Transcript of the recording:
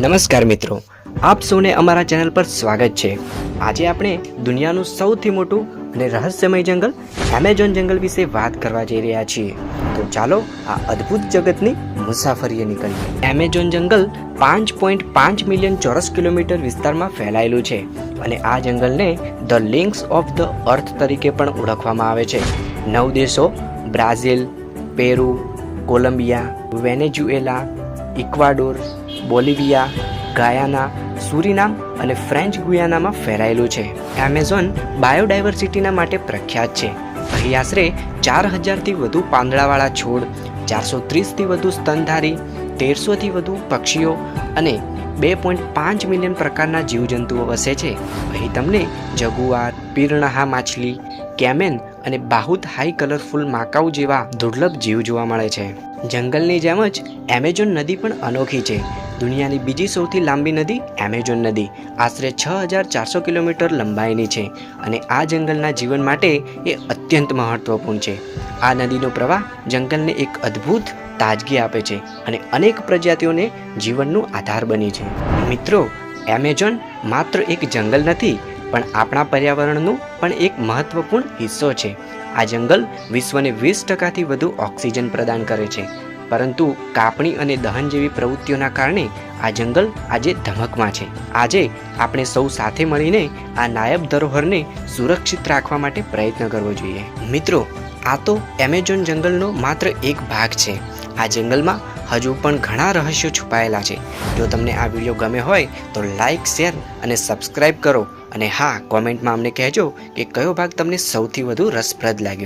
નમસ્કાર મિત્રો, આપ સૌને અમારા ચેનલ પર સ્વાગત છે. આજે આપણે દુનિયાનું સૌથી મોટું અને રહસ્યમય જંગલ, એમેઝોન જંગલ વિશે વાત કરવા જઈ રહ્યા છીએ. તો ચાલો આ અદ્ભુત જગતની મુસાફરીએ નીકળીએ. એમેઝોન જંગલ પાંચ પોઈન્ટ પાંચ મિલિયન ચોરસ કિલોમીટર વિસ્તારમાં ફેલાયેલું છે અને આ જંગલને the lungs of the earth તરીકે પણ ઓળખવામાં આવે છે. નવ દેશો, Brazil, Peru, Colombia, Venezuela, Ecuador Bolivia, Guyana, Suriname અને ફ્રેન્ચ ગુયાનામાં ફેલાયેલું છે. એમેઝોન બાયોડાયવર્સિટીના માટે પ્રખ્યાત છે. અહીં આશરે ચાર હજારથી વધુ પાંદડાવાળા છોડ, ચારસો ત્રીસથી વધુ સ્તનધારી, તેરસોથી વધુ પક્ષીઓ અને બે પોઈન્ટ પાંચ મિલિયન પ્રકારના જીવજંતુઓ વસે છે. અહીં તમને જગુઆર, પીરણહા માછલી, કેમેન અને બાહુત હાઈ કલરફુલ માકાઉ જેવા દુર્લભ જીવ જોવા મળે છે. જંગલની જેમ જ એમેઝોન નદી પણ અનોખી છે. દુનિયાની બીજી સૌથી લાંબી નદી એમેઝોન નદી. આશરે છ હજાર ચારસો કિલોમીટર લંબાઈની છે અને આ જંગલના જીવન માટે એ અત્યંત મહત્વપૂર્ણ છે. આ નદીનો પ્રવાહ જંગલને એક અદ્ભુત તાજગી આપે છે અને અનેક પ્રજાતિઓને જીવનનું આધાર બની છે. મિત્રો, એમેઝોન માત્ર એક જંગલ નથી, પણ આપણા પર્યાવરણનું પણ એક મહત્વપૂર્ણ હિસ્સો છે. આ જંગલ વિશ્વને વીસ ટકાથી વધુ ઓક્સિજન પ્રદાન કરે છે. પરંતુ કાપણી અને દહન જેવી પ્રવૃત્તિઓના કારણે આ જંગલ આજે ધમકમાં છે. આજે આપણે સૌ સાથે મળીને આ નાયબ ધરોહરને સુરક્ષિત રાખવા માટે પ્રયત્ન કરવો જોઈએ. મિત્રો, આ તો એમેઝોન જંગલનો માત્ર એક ભાગ છે. આ જંગલમાં હજુ પણ ઘણા રહસ્યો છુપાયેલા છે. જો તમને આ વીડિયો ગમે હોય તો લાઈક, શેર અને સબસ્ક્રાઈબ કરો. અને હા, કોમેન્ટમાં અમને કહેજો કે કયો ભાગ તમને સૌથી વધુ રસપ્રદ લાગ્યો.